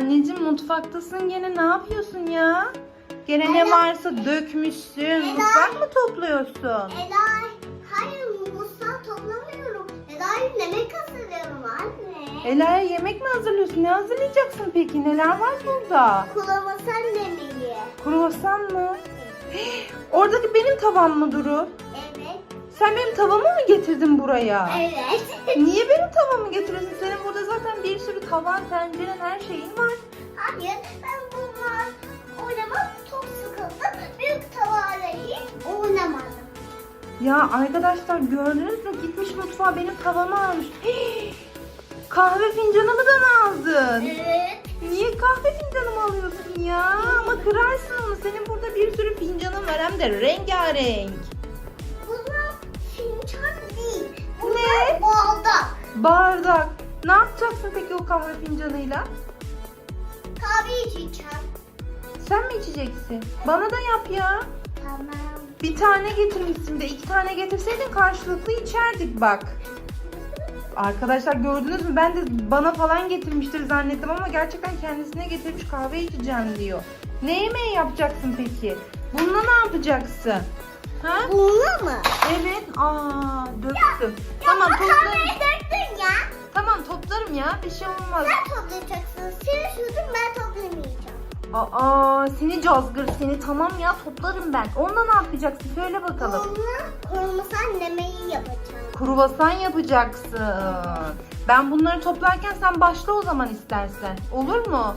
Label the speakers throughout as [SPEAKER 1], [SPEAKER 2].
[SPEAKER 1] Anneciğim mutfaktasın gene ne yapıyorsun ya? Gene ne varsa dökmüşsün. Mutfak mı topluyorsun?
[SPEAKER 2] Ela, hayır mutfağı toplamıyorum. Ela'yı yemek hazırlıyorum anne.
[SPEAKER 1] Ela'ya yemek mi hazırlıyorsun? Ne hazırlayacaksın peki? Neler var burada?
[SPEAKER 2] Kulamasan yemeği.
[SPEAKER 1] Kruvasan mı? Oradaki benim tavam mı Duru? Sen benim tavamı mı getirdin buraya?
[SPEAKER 2] Evet.
[SPEAKER 1] Niye benim tavamı getiriyorsun? Senin burada zaten bir sürü tavan, tenceren, her şeyin var.
[SPEAKER 2] Hayır ben bunlar oynamak çok sıkıldım. Büyük tavayla oynamadım.
[SPEAKER 1] Ya arkadaşlar gördünüz mü? Gitmiş mutfağa benim tavamı almış. Hii! Kahve fincanımı da mı aldın?
[SPEAKER 2] Evet.
[SPEAKER 1] Niye kahve fincanımı alıyorsun ya? Ama kırarsın onu. Senin burada bir sürü fincanın var hem de rengarenk. Ne?
[SPEAKER 2] Bardak.
[SPEAKER 1] Bardak. Ne yapacaksın peki o kahve fincanıyla?
[SPEAKER 2] Kahve içeceğim.
[SPEAKER 1] Sen mi içeceksin? Bana da yap ya.
[SPEAKER 2] Tamam.
[SPEAKER 1] Bir tane getirmişsin de iki tane getirseydin karşılıklı içerdik bak. Arkadaşlar gördünüz mü? Ben de bana falan getirmiştir zannettim ama gerçekten kendisine getirmiş kahve içeceğim diyor. Ne yemeği yapacaksın peki? Bununla ne yapacaksın? Ha?
[SPEAKER 2] Bununla mı?
[SPEAKER 1] Evet. Aa, döktüm. tamam toplarım.
[SPEAKER 2] Döktün ya.
[SPEAKER 1] Tamam toplarım ya. Bir şey olmaz.
[SPEAKER 2] Sen toplayacaksın. Sen sürdün ben toplamayacağım.
[SPEAKER 1] Aa, seni cazgır seni. Tamam ya toplarım ben. Onunla ne yapacaksın? Söyle bakalım.
[SPEAKER 2] Bununla kurmasan yemeği yapacağım.
[SPEAKER 1] Kruvasan yapacaksın. Ben bunları toplarken sen başla o zaman istersen. Olur mu?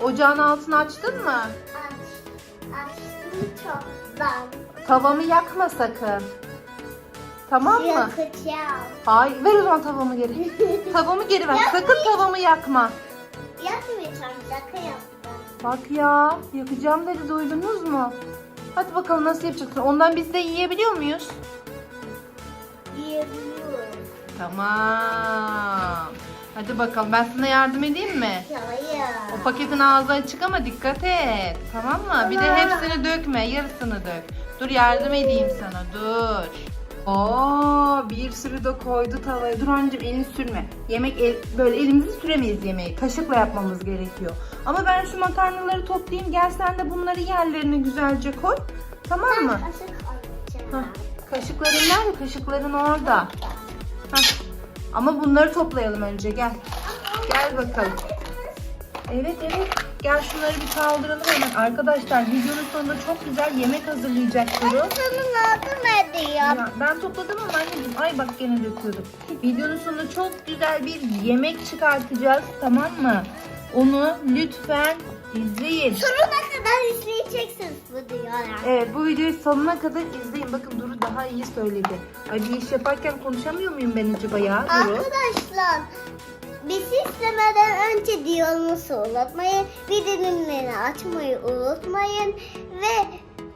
[SPEAKER 1] Ocağın altını açtın mı?
[SPEAKER 2] Aç. Açtım çoktan.
[SPEAKER 1] Tavamı yakma sakın. Tamam mı?
[SPEAKER 2] Yakacağım.
[SPEAKER 1] Hayır. Ver o zaman tavamı geri. Tavamı geri ver. Sakın tavamı yakma.
[SPEAKER 2] Yakmayacağım. Şaka yaptım.
[SPEAKER 1] Bak ya. Yakacağım dedi. Duydunuz mu? Hadi bakalım nasıl yapacaksın. Ondan biz de yiyebiliyor muyuz?
[SPEAKER 2] Yiyebiliyoruz.
[SPEAKER 1] Tamam. Hadi bakalım. Ben sana yardım edeyim mi?
[SPEAKER 2] Hayır.
[SPEAKER 1] O paketin ağzı açık ama dikkat et. Tamam mı? Bir de hepsini dökme. Yarısını dök. Dur yardım edeyim sana. Dur. Oo, bir sürü de koydu tavaya. Dur anneciğim elini sürme. Yemek el- böyle elimizi süremeyiz yemeği. Kaşıkla yapmamız gerekiyor. Ama ben şu makarnaları toplayayım. Gel sen de bunları yerlerine güzelce koy. Tamam mı?
[SPEAKER 2] Kaşık
[SPEAKER 1] Hah. Kaşıkların nerede? Kaşıkların orada. Hah. Ama bunları toplayalım önce. Gel. Gel bakalım. Evet evet. Gel şunları bir kaldıralım hemen. Arkadaşlar videonun sonunda çok güzel yemek hazırlayacak Duru.
[SPEAKER 2] Sana yardım ediyor.
[SPEAKER 1] Ya, ben topladım ama anneciğim. Ay bak gene döküyordum. Videonun sonunda çok güzel bir yemek çıkartacağız. Tamam mı? Onu lütfen izleyin.
[SPEAKER 2] Sonuna kadar izleyeceksiniz bu videoları.
[SPEAKER 1] Evet bu videoyu sonuna kadar izleyin. Bakın Duru daha iyi söyledi. Ay bir iş yaparken konuşamıyor muyum ben acaba ya Duru?
[SPEAKER 2] Arkadaşlar bizi istemeden önce diyorunuzu unutmayın. Bildirimleri açmayı unutmayın. Ve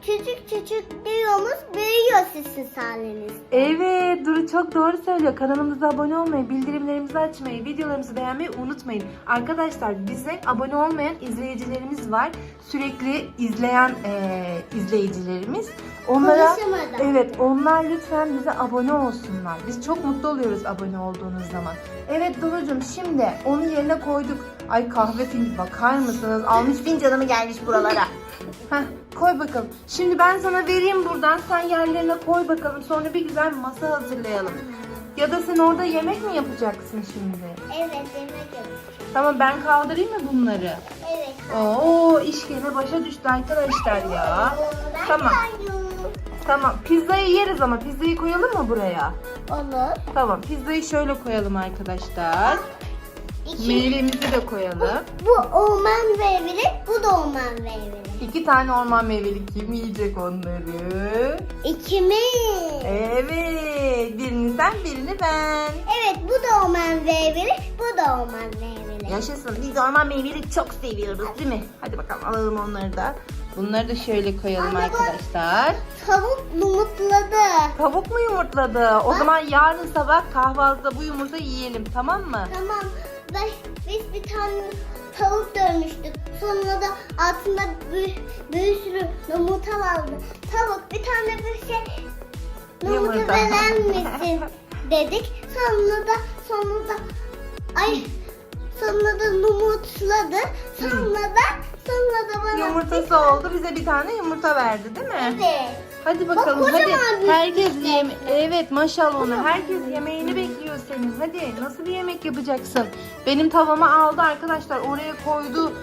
[SPEAKER 2] küçük küçük diyomuz büyüyor sizin sayenizde.
[SPEAKER 1] Evet Duru çok doğru söylüyor. Kanalımıza abone olmayı, bildirimlerimizi açmayı, videolarımızı beğenmeyi unutmayın. Arkadaşlar bize abone olmayan izleyicilerimiz var. Sürekli izleyen eee, izleyicilerimiz. Onlara
[SPEAKER 2] Konuşamadım.
[SPEAKER 1] Evet onlar lütfen bize abone olsunlar. Biz çok mutlu oluyoruz abone olduğunuz zaman. Evet Duru'cum şimdi onu yerine koyduk. Ay kahve film bakar mısınız? Almış fincanımı gelmiş buralara. Heh, koy bakalım. Şimdi ben sana vereyim buradan. Sen yerlerine koy bakalım. Sonra bir güzel masa hazırlayalım. Ya da sen orada yemek mi yapacaksın şimdi?
[SPEAKER 2] Evet yemek yapacağım.
[SPEAKER 1] Tamam ben kaldırayım mı bunları?
[SPEAKER 2] Evet.
[SPEAKER 1] Oo iş gene başa düştü arkadaşlar ya.
[SPEAKER 2] Ben
[SPEAKER 1] Tamam. Tamam pizzayı yeriz ama pizzayı koyalım mı buraya?
[SPEAKER 2] Olur.
[SPEAKER 1] Tamam pizzayı şöyle koyalım arkadaşlar.
[SPEAKER 2] İki.
[SPEAKER 1] Meyvemizi de koyalım.
[SPEAKER 2] Bu orman meyveli, bu da orman meyveli.
[SPEAKER 1] İki tane orman meyveli kim yiyecek onları?
[SPEAKER 2] İkimiz.
[SPEAKER 1] Evet birini sen birini ben.
[SPEAKER 2] Evet bu da orman meyveli, bu da orman meyveli.
[SPEAKER 1] Yaşasın biz orman meyveli çok seviyoruz değil mi? Hadi bakalım alalım onları da. Bunları da şöyle koyalım
[SPEAKER 2] Anne, bu-
[SPEAKER 1] arkadaşlar.
[SPEAKER 2] Tavuk yumurtladı.
[SPEAKER 1] Tavuk mu yumurtladı? O zaman yarın sabah kahvaltıda bu yumurta yiyelim tamam mı?
[SPEAKER 2] Tamam. Ve biz bir tane tavuk dönmüştük. Sonra da altında bir, bir sürü yumurta vardı. Tavuk bir tane bir şey yumurta verer misin dedik. Sonra da sonra da ay sonra da yumurtladı. Sonra da sonra da bana
[SPEAKER 1] Yumurtası oldu. Bize bir tane yumurta verdi değil mi?
[SPEAKER 2] Evet.
[SPEAKER 1] Hadi bakalım
[SPEAKER 2] Bak,
[SPEAKER 1] hadi.
[SPEAKER 2] kocaman bir
[SPEAKER 1] Herkes
[SPEAKER 2] şey.
[SPEAKER 1] yem Evet maşallah ona. Herkes yemeğini bekliyor senin. Hadi nasıl bir yemek yapacaksın? Benim tavama aldı arkadaşlar. Oraya koydu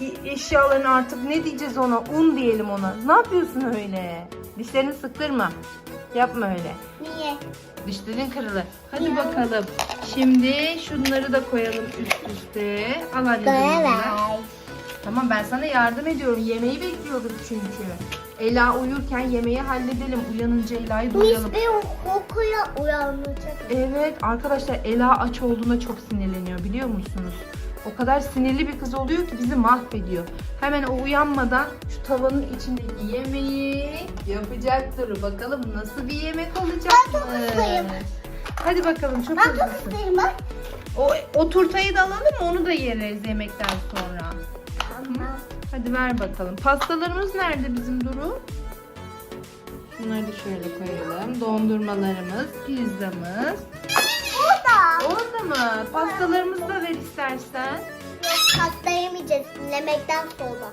[SPEAKER 1] e- eşyalarını artık ne diyeceğiz ona? Un diyelim ona. Ne yapıyorsun öyle? Dişlerini sıktırma. Yapma öyle.
[SPEAKER 2] Niye?
[SPEAKER 1] Dişlerin kırılır. Hadi
[SPEAKER 2] Ya.
[SPEAKER 1] bakalım. Şimdi şunları da koyalım üst üste. Al anneciğim. Tamam ben sana yardım ediyorum. Yemeği bekliyoruz çünkü. Ela uyurken yemeği halledelim. Uyanınca Ela'yı
[SPEAKER 2] Mis
[SPEAKER 1] doyalım.
[SPEAKER 2] bir kokuya uyanacak.
[SPEAKER 1] Evet arkadaşlar Ela aç olduğunda çok sinirleniyor biliyor musunuz? O kadar sinirli bir kız oluyor ki bizi mahvediyor. Hemen o uyanmadan şu tavanın içindeki yemeği yapacaktır. Bakalım nasıl bir yemek olacak
[SPEAKER 2] Ben çok
[SPEAKER 1] mı?
[SPEAKER 2] hızlıyım.
[SPEAKER 1] Hadi bakalım çok
[SPEAKER 2] Ben çok
[SPEAKER 1] hızlısın.
[SPEAKER 2] isterim bak.
[SPEAKER 1] O, o turtayı da alalım onu da yeriz yemekten sonra. Hadi ver bakalım. Pastalarımız nerede bizim Duru? Şunları da şöyle koyalım. Dondurmalarımız, pizzamız.
[SPEAKER 2] Burada.
[SPEAKER 1] Orada mı? Pastalarımızı da ver istersen.
[SPEAKER 2] Pasta yemeyeceğiz dinlemekten sonra.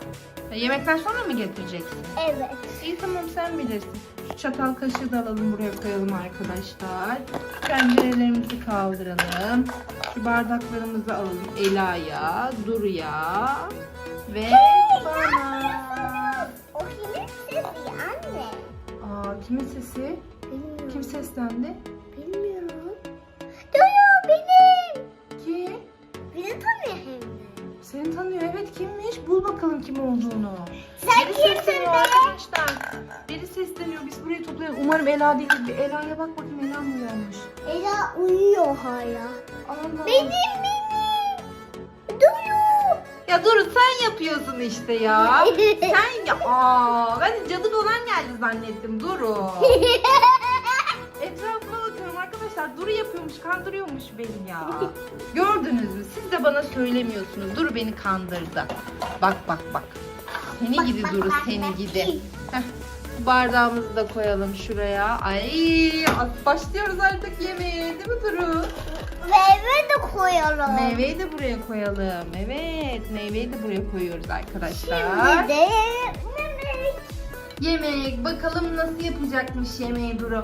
[SPEAKER 1] Ya, Yemekten sonra mı getireceksin?
[SPEAKER 2] Evet.
[SPEAKER 1] İyi tamam sen bilirsin. Şu çatal kaşığı da alalım buraya koyalım arkadaşlar. Tencerelerimizi kaldıralım. Şu bardaklarımızı alalım. Ela'ya, Duru'ya ve
[SPEAKER 2] kimin sesi? Bilmiyorum.
[SPEAKER 1] Kim seslendi?
[SPEAKER 2] Bilmiyorum. Duyuyor benim.
[SPEAKER 1] Kim?
[SPEAKER 2] Beni tanıyor hem de.
[SPEAKER 1] Seni tanıyor evet kimmiş? Bul bakalım kim olduğunu.
[SPEAKER 2] Sen
[SPEAKER 1] Biri
[SPEAKER 2] kimsin be?
[SPEAKER 1] arkadaşlar. Biri sesleniyor. Biz burayı toplayalım. Umarım Ela değildir. Bir Ela'ya bak bakayım Ela mı uyanmış?
[SPEAKER 2] Ela uyuyor hala.
[SPEAKER 1] Allah.
[SPEAKER 2] Benim benim.
[SPEAKER 1] Ya dur sen yapıyorsun işte ya. sen ya. Aa, ben de cadı falan geldi zannettim. Duru. Etrafıma bakıyorum arkadaşlar. Duru yapıyormuş, kandırıyormuş beni ya. Gördünüz mü? Siz de bana söylemiyorsunuz. Duru beni kandırdı. Bak bak bak. Seni
[SPEAKER 2] Bak,
[SPEAKER 1] gidi
[SPEAKER 2] bak,
[SPEAKER 1] Duru,
[SPEAKER 2] bak,
[SPEAKER 1] seni
[SPEAKER 2] bak.
[SPEAKER 1] gidi. Heh, bu bardağımızı da koyalım şuraya. Ay, başlıyoruz artık yemeğe değil mi Duru?
[SPEAKER 2] Meyve de koyalım.
[SPEAKER 1] Meyveyi de buraya koyalım. Evet, meyveyi de buraya koyuyoruz arkadaşlar.
[SPEAKER 2] Şimdi de yemek.
[SPEAKER 1] Yemek, bakalım nasıl yapacakmış yemeği Duru.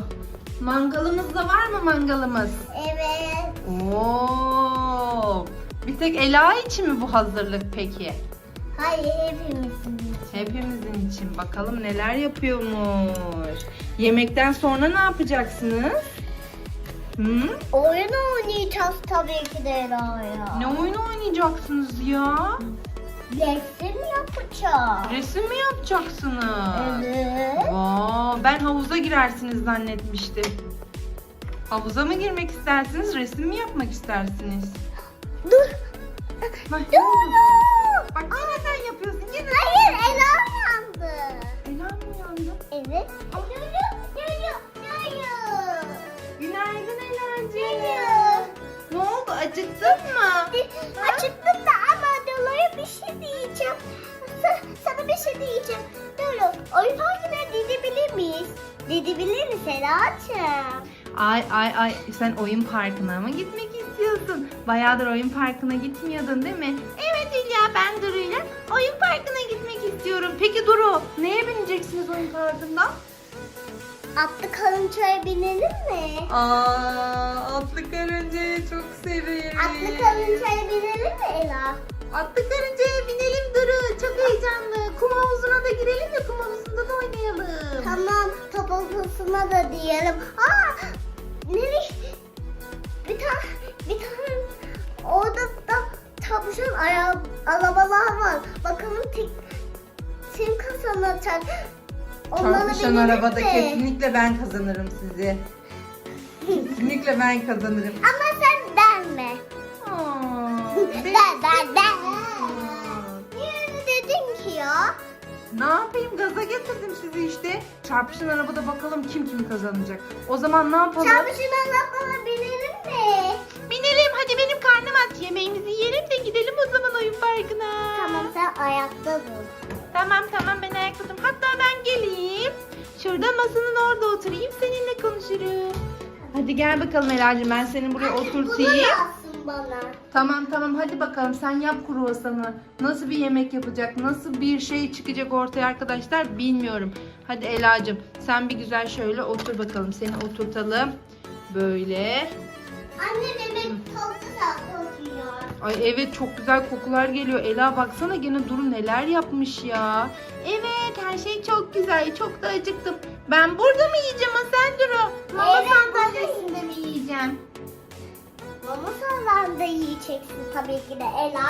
[SPEAKER 1] Mangalımız da var mı mangalımız?
[SPEAKER 2] Evet.
[SPEAKER 1] Oo. Bir tek Ela için mi bu hazırlık peki?
[SPEAKER 2] Hayır hepimizin için.
[SPEAKER 1] Hepimizin için bakalım neler yapıyormuş. Yemekten sonra ne yapacaksınız? Hı?
[SPEAKER 2] Oyun oynayacağız tabii ki de Ela'ya.
[SPEAKER 1] Ne oyun oynayacaksınız ya?
[SPEAKER 2] Resim yapacağız.
[SPEAKER 1] Resim mi yapacaksınız?
[SPEAKER 2] Evet.
[SPEAKER 1] Aa, ben havuza girersiniz zannetmiştim. Havuza mı girmek istersiniz, resim mi yapmak istersiniz?
[SPEAKER 2] Dur.
[SPEAKER 1] Bak,
[SPEAKER 2] Dur. dur.
[SPEAKER 1] Bak yine sen yapıyorsun, yine.
[SPEAKER 2] Hayır Ela yandı.
[SPEAKER 1] Ela mı uyandı?
[SPEAKER 2] Evet.
[SPEAKER 1] Acıktın mı?
[SPEAKER 2] Acıktım da ama dolayı bir şey diyeceğim. Sa- sana bir şey diyeceğim. Dur, oyun parkına gidebilir miyiz? Gidebilir miyiz Ela'cığım?
[SPEAKER 1] Ay ay ay, sen oyun parkına mı gitmek istiyorsun? Bayağıdır oyun parkına gitmiyordun değil mi? Evet Hülya, ben Duru'yla oyun parkına gitmek istiyorum. Peki Duru, neye bineceksiniz oyun parkında?
[SPEAKER 2] Atlı karıncaya binelim mi?
[SPEAKER 1] Aa, atlı karıncayı çok severim.
[SPEAKER 2] Atlı karıncaya binelim mi Ela?
[SPEAKER 1] Atlı karıncaya binelim Duru. Çok heyecanlı. Kum havuzuna da girelim de kum havuzunda da oynayalım.
[SPEAKER 2] Tamam, top odasına da diyelim. Aa, nereye? Bir tane, bir tane orada da tavşan arabalar var. Bakalım kim, kim kazanacak?
[SPEAKER 1] Çarpışan arabada
[SPEAKER 2] mi?
[SPEAKER 1] kesinlikle ben kazanırım sizi. Kesinlikle ben kazanırım.
[SPEAKER 2] Ama sen denme.
[SPEAKER 1] Aa,
[SPEAKER 2] Ben, ben, ben. Niye öyle dedin ki ya?
[SPEAKER 1] Ne yapayım gaza getirdim sizi işte. Çarpışan arabada bakalım kim kimi kazanacak. O zaman ne yapalım?
[SPEAKER 2] Çarpışın arabana binelim mi?
[SPEAKER 1] Binelim hadi benim karnım aç. Yemeğimizi yiyelim de gidelim o zaman oyun parkına.
[SPEAKER 2] Tamam sen ayakta dur.
[SPEAKER 1] Tamam tamam ben ayakladım. Hatta ben geleyim. Şurada masanın orada oturayım seninle konuşurum. Hadi gel bakalım Ela'cığım ben seni buraya oturtayım.
[SPEAKER 2] Bunu bana.
[SPEAKER 1] Tamam tamam hadi bakalım sen yap kruvasanı. Nasıl bir yemek yapacak, nasıl bir şey çıkacak ortaya arkadaşlar bilmiyorum. Hadi Ela'cığım sen bir güzel şöyle otur bakalım. Seni oturtalım. Böyle.
[SPEAKER 2] Anne demek da kokuyor.
[SPEAKER 1] Ay evet çok güzel kokular geliyor. Ela baksana gene Duru neler yapmış ya. Evet her şey çok güzel. Çok da acıktım. Ben burada mı yiyeceğim sen Duru? Mama
[SPEAKER 2] Evet,
[SPEAKER 1] sandalyesinde mi yiyeceğim?
[SPEAKER 2] Mama da yiyeceksin tabii ki de Ela.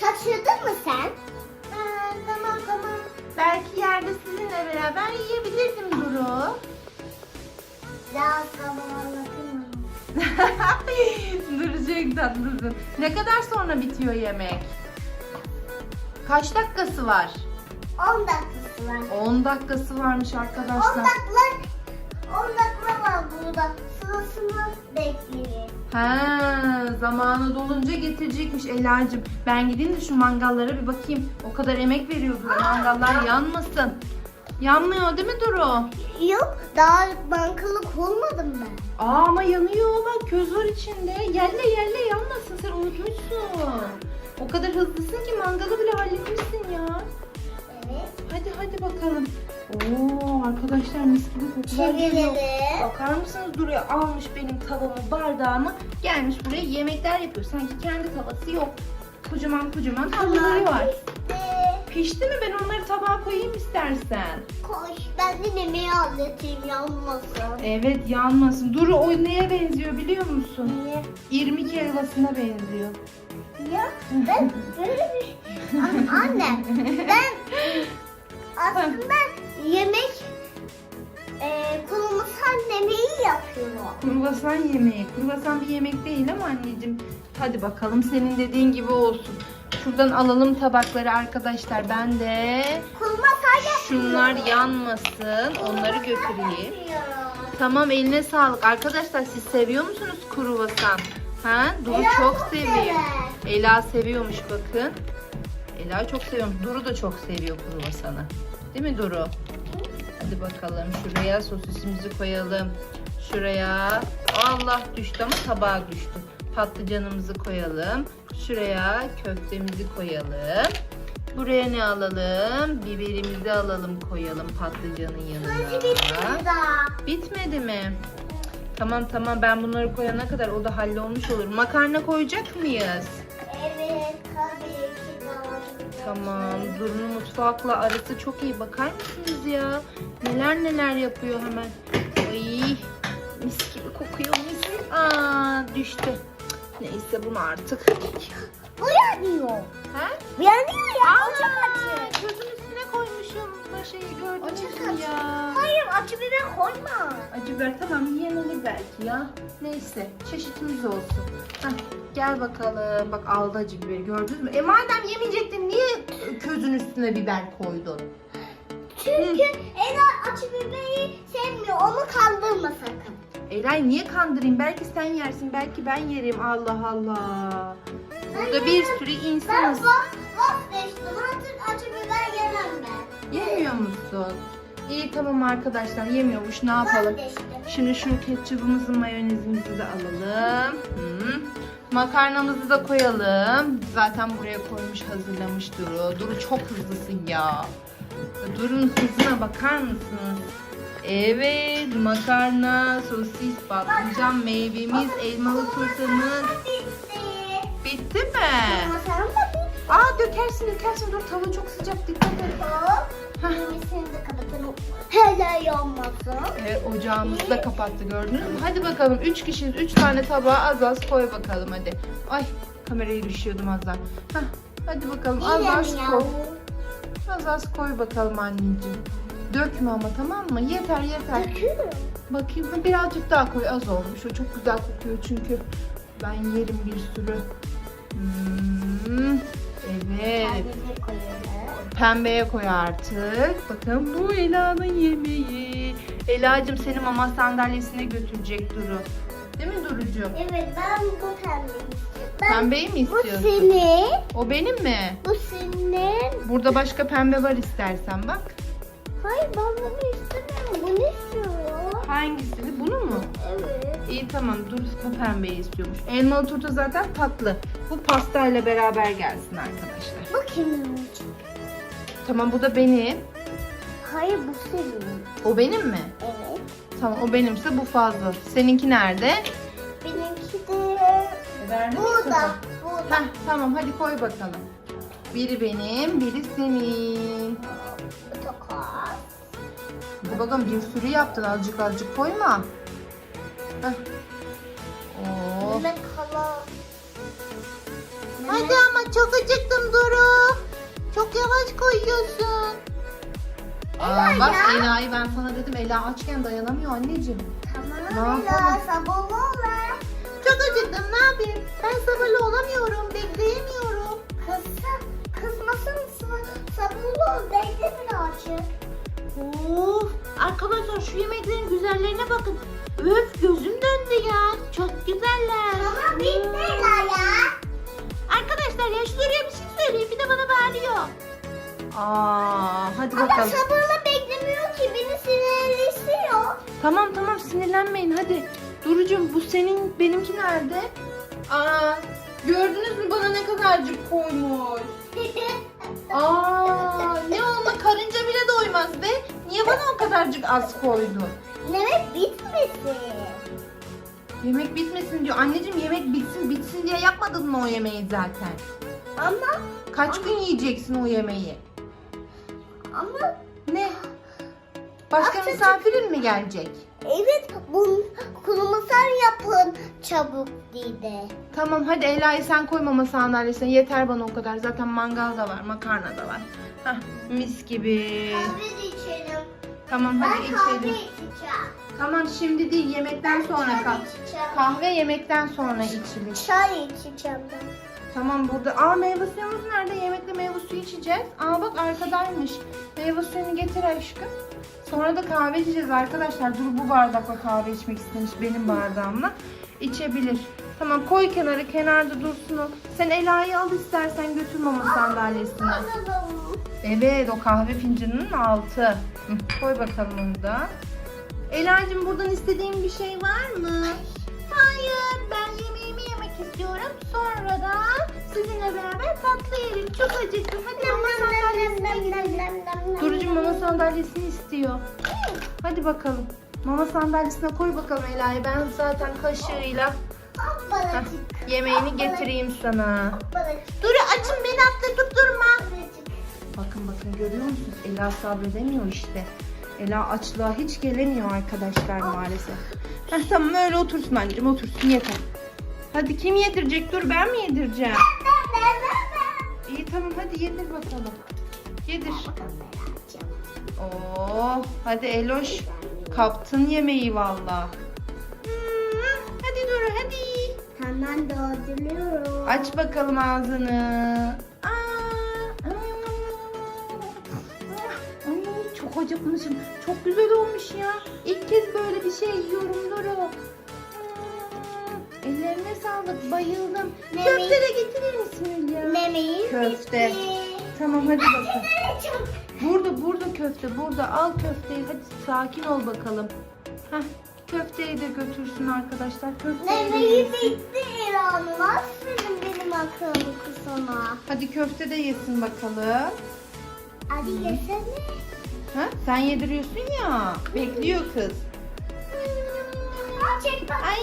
[SPEAKER 2] Şaşırdın mı sen?
[SPEAKER 1] Ha, tamam tamam. Belki yerde sizinle beraber yiyebilirdim Duru.
[SPEAKER 2] Daha zaman anlatayım mı?
[SPEAKER 1] Dur çok tatlısın. Ne kadar sonra bitiyor yemek? Kaç dakikası var?
[SPEAKER 2] 10 dakikası var.
[SPEAKER 1] 10 dakikası varmış
[SPEAKER 2] 10
[SPEAKER 1] arkadaşlar.
[SPEAKER 2] dakika 10 dakika var burada. Sırasını bekleyin.
[SPEAKER 1] Ha, zamanı dolunca getirecekmiş Ela'cığım. Ben gideyim de şu mangallara bir bakayım. O kadar emek veriyordur. Mangallar yanmasın. Yanmıyor değil mi Duru?
[SPEAKER 2] Yok daha bankalık olmadım ben.
[SPEAKER 1] Aa ama yanıyor bak köz var içinde. Yelle yelle yanmasın sen unutmuşsun. O kadar hızlısın ki mangalı bile halletmişsin ya.
[SPEAKER 2] Evet.
[SPEAKER 1] Hadi hadi bakalım. Oo arkadaşlar mis gibi kokular geliyor.
[SPEAKER 2] Çevirelim.
[SPEAKER 1] Bakar mısınız Duru'ya almış benim tavamı bardağımı gelmiş buraya yemekler yapıyor. Sanki kendi tavası yok. Kocaman kocaman tavaları var.
[SPEAKER 2] İşte.
[SPEAKER 1] Pişti mi ben onları tabağa koyayım istersen.
[SPEAKER 2] Koş ben de yemeği halledeyim yanmasın.
[SPEAKER 1] Evet yanmasın. Duru o neye benziyor biliyor musun?
[SPEAKER 2] Niye?
[SPEAKER 1] İrmik helvasına benziyor.
[SPEAKER 2] Ya ben böyle bir... An- Anne ben aslında yemek e, kurumsal yemeği yapıyorum.
[SPEAKER 1] Kruvasan yemeği. Kruvasan bir yemek değil ama anneciğim. Hadi bakalım senin dediğin gibi olsun. Şuradan alalım tabakları arkadaşlar. Ben de şunlar yanmasın. Onları götüreyim. Tamam eline sağlık. Arkadaşlar siz seviyor musunuz kruvasan? Ha? Duru çok seviyor. Ela seviyormuş bakın. Ela çok seviyormuş. Duru da çok seviyor kruvasanı. Değil mi Duru? Hadi bakalım şuraya sosisimizi koyalım. Şuraya Allah düştü ama tabağa düştü. Patlıcanımızı koyalım. Şuraya köftemizi koyalım. Buraya ne alalım? Biberimizi alalım koyalım patlıcanın yanına. Bitmedi mi? Tamam tamam ben bunları koyana kadar o da hallolmuş olur. Makarna koyacak mıyız?
[SPEAKER 2] Evet tabii ki.
[SPEAKER 1] Tamam. Duru'nun mutfakla arası çok iyi. Bakar mısınız ya? Neler neler yapıyor hemen. Ay mis gibi kokuyor mis. Aa düştü. Neyse bunu artık.
[SPEAKER 2] Bu yanıyor.
[SPEAKER 1] Ha?
[SPEAKER 2] Bu yanıyor ya.
[SPEAKER 1] Aa,
[SPEAKER 2] Ocak açı.
[SPEAKER 1] Gözün üstüne koymuşum. Bu şeyi gördünüz
[SPEAKER 2] Ocak
[SPEAKER 1] mü
[SPEAKER 2] açı.
[SPEAKER 1] ya?
[SPEAKER 2] Hayır acı biber koyma.
[SPEAKER 1] Acı biber tamam yenili belki ya. Neyse çeşitimiz olsun. Heh, gel bakalım. Bak aldı acı biberi gördünüz mü? E madem yemeyecektin niye közün üstüne biber koydun?
[SPEAKER 2] Çünkü Ela acı biberi sevmiyor. Onu kandırma sakın.
[SPEAKER 1] Elay niye kandırayım? Belki sen yersin belki ben yerim. Allah Allah. Burada bir sürü
[SPEAKER 2] Ben
[SPEAKER 1] insanız.
[SPEAKER 2] va- vazgeçtim. Artık acı biber yemem ben.
[SPEAKER 1] Yemiyor musun? İyi tamam arkadaşlar yemiyormuş ne yapalım?
[SPEAKER 2] Vazgeçtim.
[SPEAKER 1] Şimdi şu ketçapımızı mayonezimizi de alalım. Hı. Makarnamızı da koyalım. Zaten buraya koymuş hazırlamış Duru. Duru çok hızlısın ya. Duru'nun hızına bakar mısınız? Evet makarna, sosis, patlıcan, meyvemiz, elmalı turtamız.
[SPEAKER 2] Bitti.
[SPEAKER 1] Mi?
[SPEAKER 2] Bitti.
[SPEAKER 1] Aa dökersin dökersin dur tava çok sıcak dikkat et.
[SPEAKER 2] Yenisini de kapatalım. Hele yanmasın.
[SPEAKER 1] Evet ocağımızı da kapattı gördünüz mü? Hadi bakalım 3 kişiyiz 3 tane tabağa az az koy bakalım hadi. Ay kamerayı düşüyordum az daha. Hah, hadi bakalım az az koy. Az az koy bakalım anneciğim. Dökme ama tamam mı? Yeter yeter.
[SPEAKER 2] Döküyorum.
[SPEAKER 1] Bakayım birazcık daha koy az olmuş. O çok güzel kokuyor çünkü. Ben yerim bir sürü. Hmm, evet. Pembeye koy artık. Bakın bu Ela'nın yemeği. Ela'cığım seni mama sandalyesine götürecek Duru. Değil mi Duru'cuğum?
[SPEAKER 2] Evet ben bu pembeyi. Ben-
[SPEAKER 1] Pembeyi mi
[SPEAKER 2] Bu
[SPEAKER 1] istiyorsun?
[SPEAKER 2] senin.
[SPEAKER 1] O benim mi?
[SPEAKER 2] Bu senin.
[SPEAKER 1] Burada başka pembe var istersen bak.
[SPEAKER 2] Hayır ben bunu istemiyorum. Bunu istiyorum.
[SPEAKER 1] Hangisini? Bunu mu?
[SPEAKER 2] Evet.
[SPEAKER 1] İyi tamam dur bu pembeyi istiyormuş. Elmalı turta zaten tatlı. Bu pastayla beraber gelsin arkadaşlar.
[SPEAKER 2] Bakayım anneciğim.
[SPEAKER 1] Tamam bu da benim.
[SPEAKER 2] Hayır bu senin.
[SPEAKER 1] O benim mi?
[SPEAKER 2] Evet.
[SPEAKER 1] Tamam o benimse bu fazla. Seninki nerede?
[SPEAKER 2] Benimki de burada. Burada.
[SPEAKER 1] Heh, tamam hadi koy bakalım. Biri benim, biri senin. Bakalım bir sürü yaptın. Azıcık azıcık koyma. Heh. Oo.
[SPEAKER 2] Yemek hala.
[SPEAKER 1] Hadi ama çok acıktım Duru. Çok yavaş koyuyorsun. Aa,
[SPEAKER 2] Ela
[SPEAKER 1] bak
[SPEAKER 2] ya.
[SPEAKER 1] Ela'yı ben sana dedim Ela açken dayanamıyor anneciğim. Ne
[SPEAKER 2] Tamam
[SPEAKER 1] yapalım?
[SPEAKER 2] Ela sabırlı ol.
[SPEAKER 1] Çok acıktım ne yapayım? Ben sabırlı olamıyorum, bekleyemiyorum.
[SPEAKER 2] Kızsa, kızmasın sa- sabırlı ol. Bekle birazcık.
[SPEAKER 1] Of arkadaşlar şu yemeklerin güzellerine bakın. Öf gözüm döndü ya. Çok güzeller.
[SPEAKER 2] Ama bitti Ela ya.
[SPEAKER 1] Arkadaşlar ya şuraya bir şey söyleyeyim bir de bana bağırıyor. Aa, hadi
[SPEAKER 2] Ama
[SPEAKER 1] bakalım.
[SPEAKER 2] sabırla beklemiyor ki beni sinirleniyor.
[SPEAKER 1] Tamam tamam sinirlenmeyin hadi. Durucum bu senin benimki nerede? Aa, gördünüz mü bana ne kadarcık koymuş. Aa, ne olma karınca bile doymaz be. Niye bana o kadarcık az koydu?
[SPEAKER 2] Yemek bitmesin.
[SPEAKER 1] Yemek bitmesin diyor. Anneciğim yemek bitsin bitsin diye yapmadın mı o yemeği zaten?
[SPEAKER 2] Ama
[SPEAKER 1] Kaç gün yiyeceksin o yemeği?
[SPEAKER 2] ama
[SPEAKER 1] Ne? Başka misafirin mi gelecek?
[SPEAKER 2] Evet bu kurumasal yapın çabuk dedi.
[SPEAKER 1] Tamam hadi Ela'yı sen koy mama sandalyesine. Yeter bana o kadar. Zaten mangal da var, makarna da var. Hah mis gibi.
[SPEAKER 2] Kahve de içelim.
[SPEAKER 1] Tamam
[SPEAKER 2] Ben
[SPEAKER 1] hadi
[SPEAKER 2] kahve
[SPEAKER 1] içelim.
[SPEAKER 2] içeceğim.
[SPEAKER 1] Tamam şimdi değil yemekten sonra
[SPEAKER 2] çay
[SPEAKER 1] kal.
[SPEAKER 2] içeceğim.
[SPEAKER 1] Kahve yemekten sonra içilir.
[SPEAKER 2] Çay içeceğim ben.
[SPEAKER 1] Tamam burada. Aa meyve suyumuz nerede? Yemekte meyve suyu içeceğiz. Aa bak arkadaymış. Meyve suyunu getir aşkım. Sonra da kahve içeceğiz arkadaşlar. Dur bu bardakla kahve içmek istemiş benim bardağımla. İçebilir. Tamam koy kenara kenarda dursun. Sen Ela'yı al istersen götür mama sandalyesine. Evet o kahve fincanının altı. Koy bakalım onu da. Ela'cığım buradan istediğin bir şey var mı? Hayır ben istiyorum. Sonra da sizinle beraber tatlı yiyelim. Çok acıktım. Hadi mama sandalyesine gidelim. Durucum mama sandalyesini istiyor. Hadi bakalım. Mama sandalyesine koy bakalım Ela'yı. Ben zaten kaşığıyla
[SPEAKER 2] Hoppalıcık.
[SPEAKER 1] yemeğini getireyim sana. Duru açın beni attırtıp durma. Bakın bakın görüyor musunuz? Ela sabredemiyor işte. Ela açlığa hiç gelemiyor arkadaşlar maalesef. Heh, tamam öyle otursun anneciğim otursun yeter. Hadi kim yedirecek? Dur ben mi yedireceğim? İyi tamam hadi yedir bakalım. Yedir. Oo, hadi Eloş. Kaptın yemeği valla. Hmm, hadi Duru hadi.
[SPEAKER 2] Hemen dolduruyorum.
[SPEAKER 1] Aç bakalım ağzını. Aa, Ay çok acıkmışım. Çok güzel olmuş ya. İlk kez böyle bir şey yiyorum Duru. Ellerine sağlık. Bayıldım. Köfte de getirir misin Hülya?
[SPEAKER 2] Memeğim
[SPEAKER 1] Köfte.
[SPEAKER 2] bitti.
[SPEAKER 1] Tamam hadi bakalım.
[SPEAKER 2] Çok
[SPEAKER 1] Burada burada köfte burada. Al köfteyi. Hadi sakin ol bakalım. Heh, köfteyi de götürsün arkadaşlar. Köfteyi de
[SPEAKER 2] Memeğim
[SPEAKER 1] yesin.
[SPEAKER 2] bitti İran'ım. Aferin benim akıllı kızıma.
[SPEAKER 1] Hadi köfte de yesin bakalım.
[SPEAKER 2] Hadi yesene.
[SPEAKER 1] Ha? Sen yediriyorsun ya. Bekliyor kız.
[SPEAKER 2] Aa, çek.
[SPEAKER 1] Ay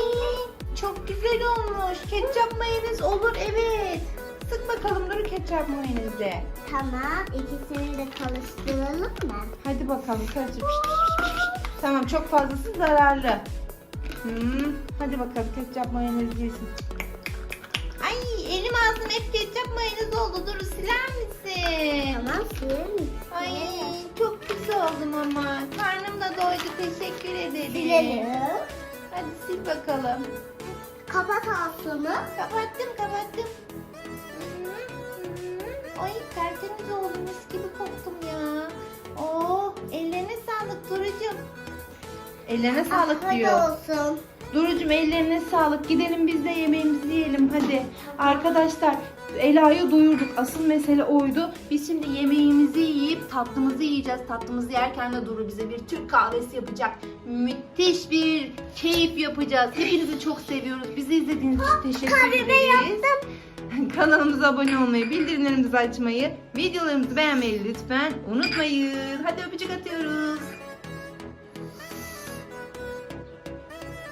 [SPEAKER 1] çok güzel olmuş. Ketçap mayonez olur evet. Sık bakalım dur ketçap mayonezi.
[SPEAKER 2] Tamam ikisini de karıştıralım mı?
[SPEAKER 1] Hadi bakalım karıştır. Tamam çok fazlası zararlı. Hmm, hadi bakalım ketçap mayonez yesin. Ay elim ağzım hep ketçap mayonez oldu. Dur siler misin?
[SPEAKER 2] Tamam silelim.
[SPEAKER 1] Ay çok güzel oldum ama. Karnım da doydu teşekkür ederim.
[SPEAKER 2] Silelim.
[SPEAKER 1] Hadi sil bakalım.
[SPEAKER 2] Kapat ağzını.
[SPEAKER 1] Kapattım kapattım. Ay tertemiz oldu mis gibi koktum ya. Oh ellerine sağlık Duru'cum. Ellerine sağlık
[SPEAKER 2] Hadi
[SPEAKER 1] diyor.
[SPEAKER 2] olsun.
[SPEAKER 1] Duru'cum ellerine sağlık. Gidelim biz de yemeğimizi yiyelim hadi. Arkadaşlar Ela'yı doyurduk. Asıl mesele oydu. Biz şimdi yemeğimizi yiyip tatlımızı yiyeceğiz. Tatlımızı yerken de Duru bize bir Türk kahvesi yapacak. Müthiş bir keyif yapacağız. Hepinizi çok seviyoruz. Bizi izlediğiniz için teşekkür
[SPEAKER 2] Kahvemi
[SPEAKER 1] ederiz. Kanalımıza abone olmayı, bildirimlerimizi açmayı, videolarımızı beğenmeyi lütfen unutmayın. Hadi öpücük atıyoruz.